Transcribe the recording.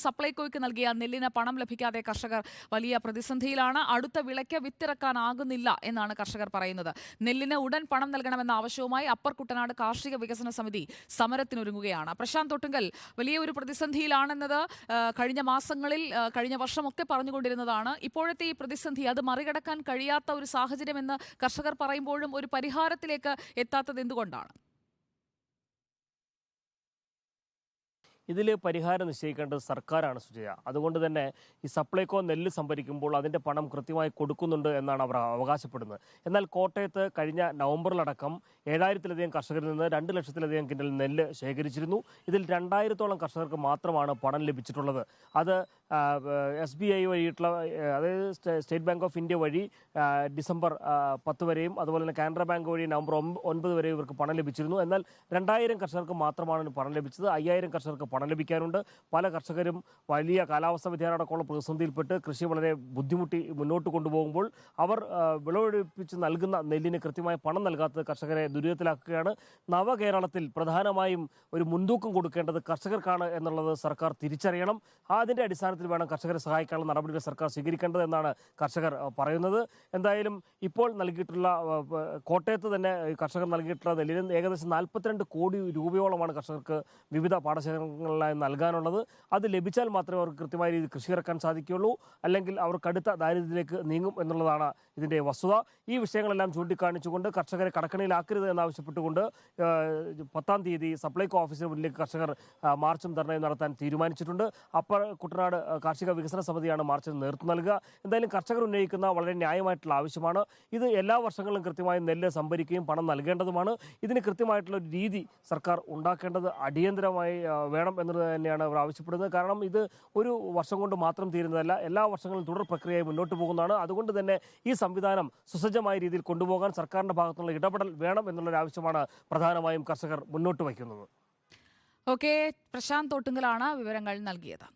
സപ്ലൈകോയ്ക്ക് നൽകിയ നെല്ലിന് പണം ലഭിക്കാതെ കർഷകർ വലിയ പ്രതിസന്ധിയിലാണ്. അടുത്ത വിളയ്ക്ക് വിത്തിറക്കാനാകുന്നില്ല എന്നാണ് കർഷകർ പറയുന്നത്. നെല്ലിന് ഉടൻ പണം നൽകണമെന്ന ആവശ്യവുമായി അപ്പർ കുട്ടനാട് കാർഷിക വികസന സമിതി സമരത്തിനൊരുങ്ങുകയാണ്. പ്രശാന്ത് തൊട്ടുങ്കൽ വലിയ ഒരു പ്രതിസന്ധിയിലാണെന്നത് കഴിഞ്ഞ മാസങ്ങളിൽ കഴിഞ്ഞ വർഷമൊക്കെ പറഞ്ഞുകൊണ്ടിരുന്നതാണ്. ഇപ്പോഴത്തെ ഈ പ്രതിസന്ധി അത് മറികടക്കാൻ കഴിയാത്ത ഒരു സാഹചര്യമെന്ന് കർഷകർ പറയുമ്പോഴും ഒരു പരിഹാരത്തിലേക്ക് എത്താത്തത് എന്തുകൊണ്ടാണ്? ഇതിൽ പരിഹാരം നിശ്ചയിക്കേണ്ടത് സർക്കാരാണ് സുജയ. അതുകൊണ്ട് തന്നെ ഈ സപ്ലൈകോ നെല്ല് സംഭരിക്കുമ്പോൾ അതിന്റെ പണം കൃത്യമായി കൊടുക്കുന്നുണ്ട് എന്നാണ് അവർ അവകാശപ്പെടുന്നത്. എന്നാൽ കോട്ടയത്ത് കഴിഞ്ഞ നവംബറിലടക്കം ഏഴായിരത്തിലധികം കർഷകരിൽ നിന്ന് രണ്ട് ലക്ഷത്തിലധികം കിൻഡൽ നെല്ല് ശേഖരിച്ചിരുന്നു. ഇതിൽ രണ്ടായിരത്തോളം കർഷകർക്ക് മാത്രമാണ് പണം ലഭിച്ചിട്ടുള്ളത്. അത് എസ് ബി ഐ വഴിയിട്ടുള്ള അതായത് സ്റ്റേറ്റ് ബാങ്ക് ഓഫ് ഇന്ത്യ വഴി ഡിസംബർ പത്ത് വരെയും അതുപോലെ തന്നെ കാനറ ബാങ്ക് വഴി നവംബർ ഒൻപത് വരെയും ഇവർക്ക് പണം ലഭിച്ചിരുന്നു. എന്നാൽ രണ്ടായിരം കർഷകർക്ക് മാത്രമാണ് പണം ലഭിച്ചത്. അയ്യായിരം കർഷകർക്ക് പണം ലഭിക്കാനുണ്ട്. പല കർഷകരും വലിയ കാലാവസ്ഥ വ്യതിയാനമടക്കമുള്ള പ്രതിസന്ധിയിൽപ്പെട്ട് കൃഷി വളരെ ബുദ്ധിമുട്ടി മുന്നോട്ട് കൊണ്ടുപോകുമ്പോൾ അവർ വിളവെടുപ്പിച്ച് നൽകുന്ന നെല്ലിന് കൃത്യമായ പണം നൽകാത്തത് കർഷകരെ ദുരിതത്തിലാക്കുകയാണ്. നവകേരളത്തിൽ പ്രധാനമായും ഒരു മുൻതൂക്കം കൊടുക്കേണ്ടത് കർഷകർക്കാണ് എന്നുള്ളത് സർക്കാർ തിരിച്ചറിയണം. അതിന്റെ അടിസ്ഥാനത്തിൽ വേണം കർഷകരെ സഹായിക്കാനുള്ള നടപടികൾ സർക്കാർ സ്വീകരിക്കേണ്ടത് എന്നാണ് കർഷകർ പറയുന്നത്. എന്തായാലും ഇപ്പോൾ നൽകിയിട്ടുള്ള കോട്ടയത്ത് തന്നെ കർഷകർ നൽകിയിട്ടുള്ള നെല്ലിന് ഏകദേശം നാൽപ്പത്തിരണ്ട് കോടി രൂപയോളമാണ് കർഷകർക്ക് വിവിധ പാടശേഖരങ്ങളിലായി നൽകാനുള്ളത്. അത് ലഭിച്ചാൽ മാത്രമേ അവർക്ക് കൃത്യമായ രീതിയിൽ കൃഷി ഇറക്കാൻ സാധിക്കുകയുള്ളൂ. അല്ലെങ്കിൽ അവർ കടുത്ത ദാരിദ്ര്യത്തിലേക്ക് നീങ്ങും എന്നുള്ളതാണ് ഇതിന്റെ വസ്തുത. ഈ വിഷയങ്ങളെല്ലാം ചൂണ്ടിക്കാണിച്ചുകൊണ്ട് കർഷകരെ കടക്കണിയിലാക്കരുത് എന്നാവശ്യപ്പെട്ടുകൊണ്ട് പത്താം തീയതി സപ്ലൈകോ ഓഫീസിന് മുന്നിലേക്ക് കർഷകർ മാർച്ചും ധർണയും നടത്താൻ തീരുമാനിച്ചിട്ടുണ്ട്. അപ്പർ കുട്ടനാട് കാർഷിക വികസന സമിതിയാണ് മാർച്ചിന് നേതൃത്വം നൽകുക. എന്തായാലും കർഷകർ ഉന്നയിക്കുന്ന വളരെ ന്യായമായിട്ടുള്ള ആവശ്യമാണ്. ഇത് എല്ലാ വർഷങ്ങളിലും കൃത്യമായി നെല്ല് സംഭരിക്കുകയും പണം നൽകേണ്ടതുമാണ്. ഇതിന് കൃത്യമായിട്ടുള്ള ഒരു രീതി സർക്കാർ ഉണ്ടാക്കേണ്ടത് അടിയന്തരമായി ആ, വേണം എന്നുള്ളത് തന്നെയാണ് അവർ ആവശ്യപ്പെടുന്നത്. കാരണം ഇത് ഒരു വർഷം കൊണ്ട് മാത്രം തീരുന്നതല്ല എല്ലാ വർഷങ്ങളും തുടർ പ്രക്രിയയായി മുന്നോട്ട് പോകുന്നതാണ്. അതുകൊണ്ട് തന്നെ ഈ സംവിധാനം സുസജ്ജമായ രീതിയിൽ കൊണ്ടുപോകാൻ സർക്കാരിന്റെ ഭാഗത്തുനിന്നുള്ള ഇടപെടൽ വേണം എന്നുള്ളൊരു ആവശ്യമാണ് പ്രധാനമായും കർഷകർ മുന്നോട്ട് വയ്ക്കുന്നത്. ഓക്കെ പ്രശാന്ത് തോട്ടുങ്കലാണ് വിവരങ്ങൾ നൽകിയത്.